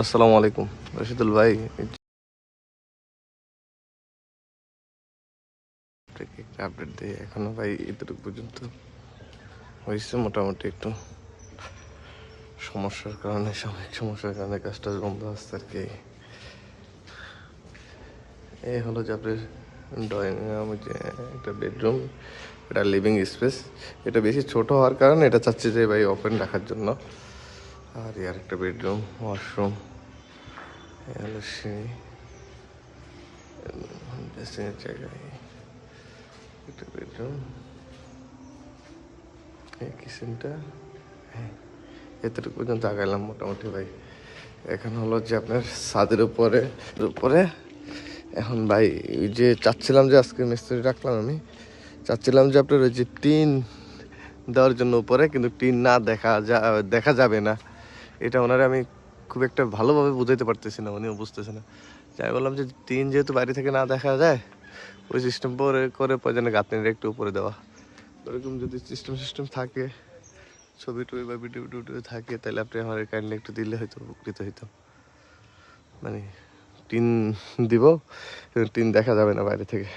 আসসালামু আলাইকুম। রশিদুল ভাই আপডেট দিই। এখনও ভাই এতটুকু পর্যন্ত হয়েছে, মোটামুটি একটু সমস্যার কারণে, সাময়িক সমস্যার কারণে কাজটা বন্ধ আসছে আর কি। এই হলো যে আপনার ড্রয়িং যে একটা বেডরুম এটা লিভিং স্পেস এটা বেশি ছোট হওয়ার কারণে এটা চাচ্ছি যে ভাই ওপেন রাখার জন্য। আর এই আরেকটা বেডরুম, ওয়াশরুম হলো একটা বেডরুম, এই কিচেনটা হ্যাঁ এতটুকু পর্যন্ত আগাইলাম মোটামুটি ভাই। এখন হলো যে আপনার ছাদের উপরে উপরে, এখন ভাই, ওই যে চাচ্ছিলাম যে আজকে মিস্ত্রি রাখলাম আমি, চাচ্ছিলাম যে আপনার ওই যে টিন দেওয়ার জন্য উপরে, কিন্তু টিন না দেখা যা, দেখা যাবে না। এটা ওনারে আমি খুব একটা ভালোভাবে বুঝাইতে পারতেছি না, উনিও বুঝতেছে না। যাই বললাম যে টিন যেহেতু বাইরে থেকে না দেখা যায়, ওই সিস্টেম পরে, করে প্রয়োজনে গাঁথনিটা একটু উপরে দেওয়া। ওরকম যদি সিস্টেম সিস্টেম থাকে, ছবি টবি বা ভিডিও টিডিও থাকে, তাহলে আপনি আমার কাইন্ডলি একটু দিলে হয়তো উপকৃত হইতাম। মানে টিন দিব টিন দেখা যাবে না বাইরে থেকে।